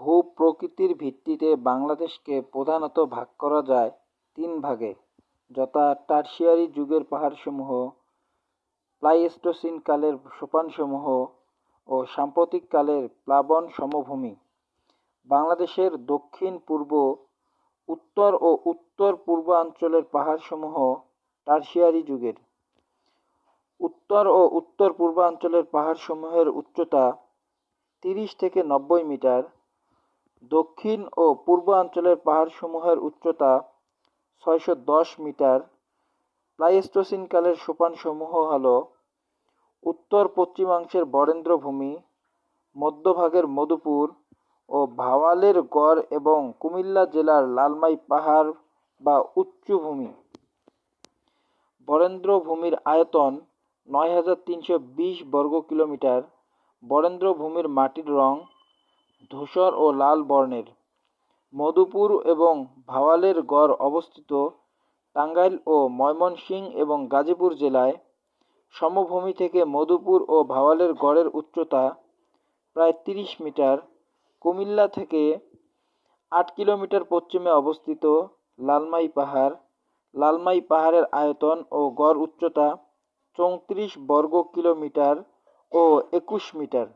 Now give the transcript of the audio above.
ভূ-প্রকৃতির ভিত্তিতে বাংলাদেশকে প্রধানত ভাগ করা যায় তিন ভাগে যথা টারশিয়ারি যুগের পাহাড়সমূহ, প্লাইস্টোসিন কালের সোপানসমূহ ও সাম্প্রতিক কালের প্লাবন সমভূমি। বাংলাদেশের দক্ষিণ-পূর্ব, উত্তর ও উত্তর-পূর্বাঞ্চলের পাহাড়সমূহ টারশিয়ারি যুগের। উত্তর ও উত্তর-পূর্বাঞ্চলের পাহাড়সমূহের উচ্চতা তিরিশ থেকে নব্বই মিটার, দক্ষিণ ও পূর্বাঞ্চলের পাহাড়সমূহের উচ্চতা ছয়শো দশ মিটার। প্লাইস্টোসিন কালের সোপানসমূহ হল উত্তর-পশ্চিমাংশের বরেন্দ্রভূমি, মধ্যভাগের মধুপুর ও ভাওয়ালের গড় এবং কুমিল্লা জেলার লালমাই পাহাড় বা উচ্চভূমি বরেন্দ্রভূমির আয়তন নয় হাজার তিনশো বিশ বর্গ কিলোমিটার। বরেন্দ্রভূমির মাটির রং ধূসর ও লাল বর্ণের। মধুপুর এবং ভাওয়ালের গড় অবস্থিত টাঙ্গাইল ও ময়মনসিংহ এবং গাজীপুর জেলায়। সমভূমি থেকে মধুপুর ও ভাওয়ালের গড়ের উচ্চতা প্রায় তিরিশ মিটার। কুমিল্লা থেকে আট কিলোমিটার পশ্চিমে অবস্থিত লালমাই পাহাড়। লালমাই পাহাড়ের আয়তন ও গড় উচ্চতা চৌত্রিশ বর্গ কিলোমিটার ও একুশ মিটার।